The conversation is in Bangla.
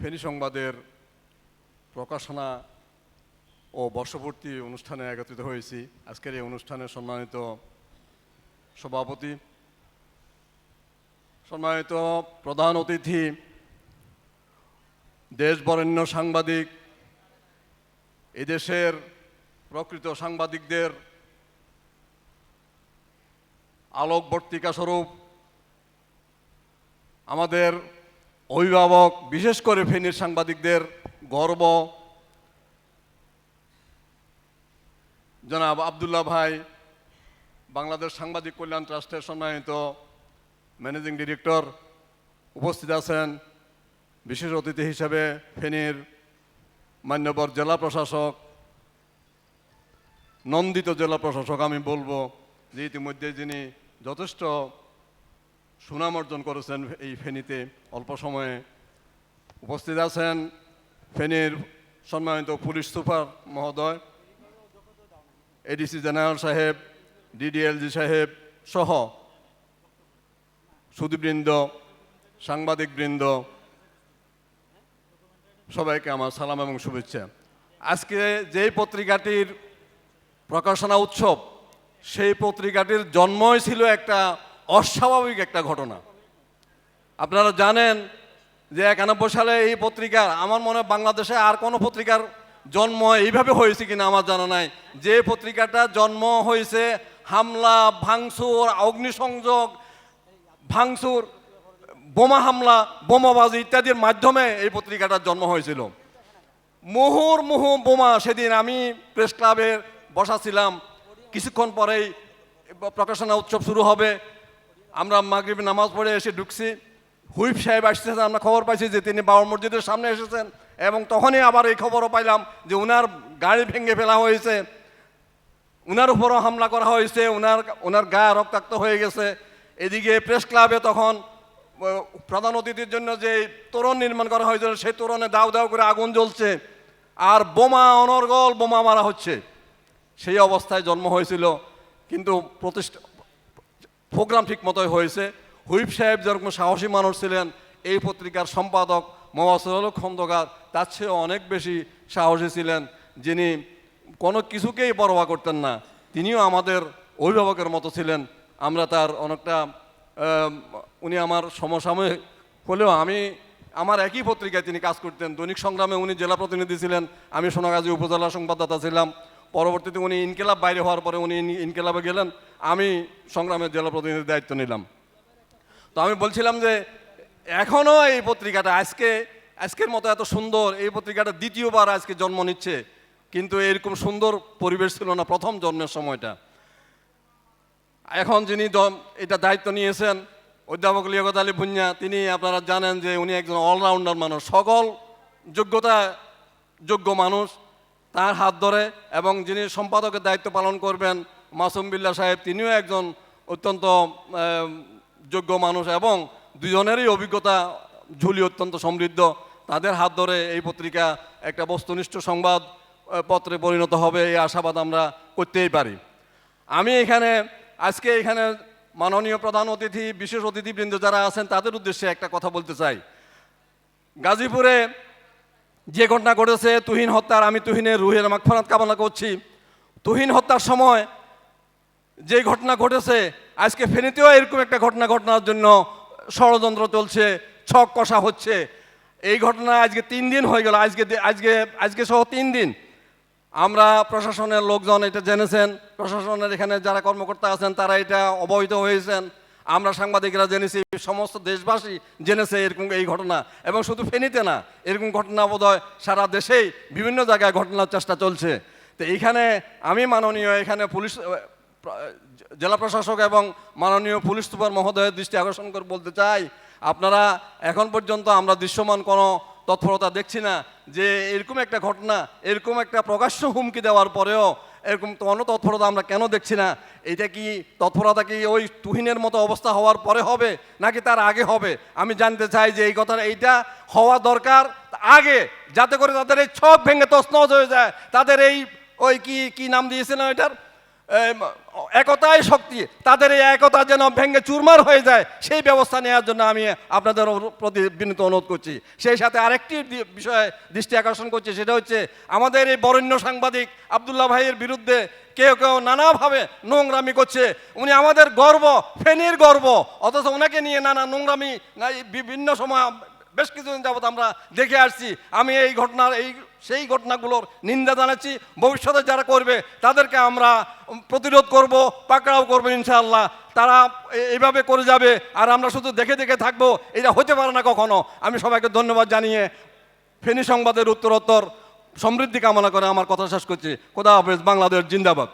ফেনী সংবাদের প্রকাশনা ও বর্ষপূর্তি অনুষ্ঠানে একত্রিত হয়েছি। আজকের এই অনুষ্ঠানে সম্মানিত সভাপতি, সম্মানিত প্রধান অতিথি দেশ বরেণ্য সাংবাদিক, এদেশের প্রকৃত সাংবাদিকদের আলোকবর্তিকা স্বরূপ আমাদের অভিভাবক, বিশেষ করে ফেনীর সাংবাদিকদের গর্ব। জনাব আবদুল্লাহ ভাই, বাংলাদেশ সাংবাদিক কল্যাণ ট্রাস্টের সম্মানিত ম্যানেজিং ডিরেক্টর উপস্থিত আছেন। বিশেষ অতিথি হিসেবে ফেনীর মান্যবর জেলা প্রশাসক, নন্দিত জেলা প্রশাসক আমি বলব যে ইতিমধ্যে যিনি যথেষ্ট সুনাম অর্জন করেছেন এই ফেনীতে। অল্প সময়ে উপস্থিত আছেন ফেনীর সম্মানিত পুলিশ সুপার মহোদয়, এডিসি জেনারেল সাহেব, ডিডিএলজি সাহেব সহ সুদীবৃন্দ সাংবাদিকবৃন্দ, সবাইকে আমার সালাম এবং শুভেচ্ছা। আজকে যেই পত্রিকাটির প্রকাশনা উৎসব, সেই পত্রিকাটির জন্মই ছিল একটা অস্বাভাবিক একটা ঘটনা। আপনারা জানেন যে একানব্বই সালে এই পত্রিকা আমার মনে বাংলাদেশে আর কোনো পত্রিকার জন্ম এইভাবে হয়েছে কিনা আমার জানা নাই। যে পত্রিকাটা জন্ম হয়েছে, হামলা, ভাঙচুর, অগ্নিসংযোগ, ভাঙচুর, বোমা হামলা, বোমাবাজি ইত্যাদির মাধ্যমে এই পত্রিকাটার জন্ম হয়েছিল। মুহুর মুহু বোমা সেদিন আমি প্রেস ক্লাবে বসা ছিলাম। কিছুক্ষণ পরেই প্রকাশনা উৎসব শুরু হবে। আমরা মাগরিব নামাজ পড়ে এসে ঢুকছি। হুইপ সাহেব আসতেছেন আমরা খবর পাইছি যে তিনি বাবার মসজিদের সামনে এসেছেন এবং তখনই আবার এই খবরও পাইলাম যে উনার গাড়ি ভেঙে ফেলা হয়েছে। উনার উপরও হামলা করা হয়েছে, উনার ওনার গা রক্তাক্ত হয়ে গেছে। এদিকে প্রেস ক্লাবে তখন প্রধান অতিথির জন্য যে তোরণ নির্মাণ করা হয়েছিল সেই তোরণে দাউ দাউ করে আগুন জ্বলছে আর বোমা, অনর্গল বোমা মারা হচ্ছে। সেই অবস্থায় জন্ম হয়েছিল। কিন্তু প্রতিষ্ঠা প্রোগ্রাম ঠিক মতোই হয়েছে। হুইপ সাহেব যেরকম সাহসী মানুষ ছিলেন, এই পত্রিকার সম্পাদক মোহাম্মদ খন্দকার, তার চেয়ে অনেক বেশি সাহসী ছিলেন, যিনি কোনো কিছুকেই পরোয়া করতেন না। তিনিও আমাদের অভিভাবকের মতো ছিলেন। আমরা তার অনেকটা উনি আমার সমসাময়িক হলেও আমি, আমার একই পত্রিকায় তিনি কাজ করতেন। দৈনিক সংগ্রামে উনি জেলা প্রতিনিধি ছিলেন, আমি সোনাগাজী উপজেলা সংবাদদাতা ছিলাম। পরবর্তীতে উনি ইনকেলাব বাইরে হওয়ার পরে উনি ইনকেলাবে গেলেন। আমি সংগ্রামের জেলা প্রতিনিধির দায়িত্ব নিলাম। তো আমি বলছিলাম যে এখনও এই পত্রিকাটা, আজকে, আজকের মতো এত সুন্দর, এই পত্রিকাটা দ্বিতীয়বার আজকে জন্ম নিচ্ছে, কিন্তু এরকম সুন্দর পরিবেশ ছিল না প্রথম জন্মের সময়টা। এখন যিনি এটা দায়িত্ব নিয়েছেন, অধ্যাপক লিয়াকত আলী ভুঞ্জা তিনি আপনারা জানেন যে উনি একজন অলরাউন্ডার মানুষ। সকল যোগ্যতা, যোগ্য মানুষ তার হাত ধরে এবং যিনি সম্পাদকের দায়িত্ব পালন করবেন মাসুম বিল্লা সাহেব তিনিও একজন অত্যন্ত যোগ্য মানুষ এবং দুজনেরই অভিজ্ঞতা ঝুলি অত্যন্ত সমৃদ্ধ। তাদের হাত ধরে এই পত্রিকা একটা বস্তুনিষ্ঠ সংবাদ পত্রে পরিণত হবে এই আশাবাদ আমরা করতেই পারি। আমি এখানে, আজকে এখানে মাননীয় প্রধান অতিথি, বিশেষ অতিথিবৃন্দ যারা আছেন, তাদের উদ্দেশ্যে একটা কথা বলতে চাই। গাজীপুরে যে ঘটনা ঘটেছে, তুহিন হত্যার, আমি তুহিনের রুহের মাগফরাত কামনা করছি। তুহিন হত্যার সময় যে ঘটনা ঘটেছে, আজকে ফেনীতেও এরকম একটা ঘটনা ঘটনার জন্য ষড়যন্ত্র চলছে, ছক কষা হচ্ছে। এই ঘটনা আজকে তিন দিন হয়ে গেল, আজকে আজকে আজকে সহ তিন দিন। আমরা প্রশাসনের লোকজন এটা জেনেছেন, প্রশাসনের এখানে যারা কর্মকর্তা আছেন, তারা এটা অবহিত হয়েছেন। আমরা সাংবাদিকরা জেনেছি, সমস্ত দেশবাসী জেনেছে এরকম এই ঘটনা। এবং শুধু ফেনীতে না, এরকম ঘটনা বোধহয় সারা দেশেই বিভিন্ন জায়গায় ঘটনার চেষ্টা চলছে। তো এইখানে আমি মাননীয়, এখানে পুলিশ জেলা প্রশাসক এবং মাননীয় পুলিশ সুপার মহোদয়ের দৃষ্টি আকর্ষণ করে বলতে চাই, আপনারা এখন পর্যন্ত আমরা দৃশ্যমান কোনো তৎপরতা দেখছি না যে এরকম একটা ঘটনা, এরকম একটা প্রকাশ্য হুমকি দেওয়ার পরেও এরকম কোনো তৎপরতা আমরা কেন দেখছি না? এটা কি তৎপরতা কি ওই তুহিনের মতো অবস্থা হওয়ার পরে হবে নাকি তার আগে হবে? আমি জানতে চাই যে এই কথাটা এইটা হওয়া দরকার আগে, যাতে করে তাদের এই ছক ভেঙে তছনছ হয়ে যায়। তাদের এই ওই কি কি নাম দিয়েছিলেন ওইটার? এম, একতাই শক্তি তাদের এই একতা যেন ভেঙে চুরমার হয়ে যায় সেই ব্যবস্থা নেওয়ার জন্য আমি আপনাদের প্রতি বিনীত অনুরোধ করছি। সেই সাথে আরেকটি বিষয়ে দৃষ্টি আকর্ষণ করছি সেটা হচ্ছে আমাদের এই বরেণ্য সাংবাদিক আবদুল্লাহ ভাইয়ের বিরুদ্ধে কেউ কেউ নানাভাবে নোংরামি করছে। উনি আমাদের গর্ব ফেনীর গর্ব অথচ ওনাকে নিয়ে নানা নোংরামি বিভিন্ন সময় বেশ কিছুদিন যাবত আমরা দেখে আসছি। আমি এই ঘটনার এই সেই ঘটনাগুলোর নিন্দা জানাচ্ছি। ভবিষ্যতে যারা করবে, তাদেরকে আমরা প্রতিরোধ করব, পাকড়াও করব ইনশাআল্লাহ। তারা এইভাবে করে যাবে, আর আমরা শুধু দেখে দেখে থাকব, এটা হতে পারে না কখনো। আমি সবাইকে ধন্যবাদ জানিয়ে ফেনী সংবাদের উত্তরোত্তর সমৃদ্ধি কামনা করে আমার কথা শেষ করছি। খোদা হাফেজ, বাংলাদেশ জিন্দাবাদ।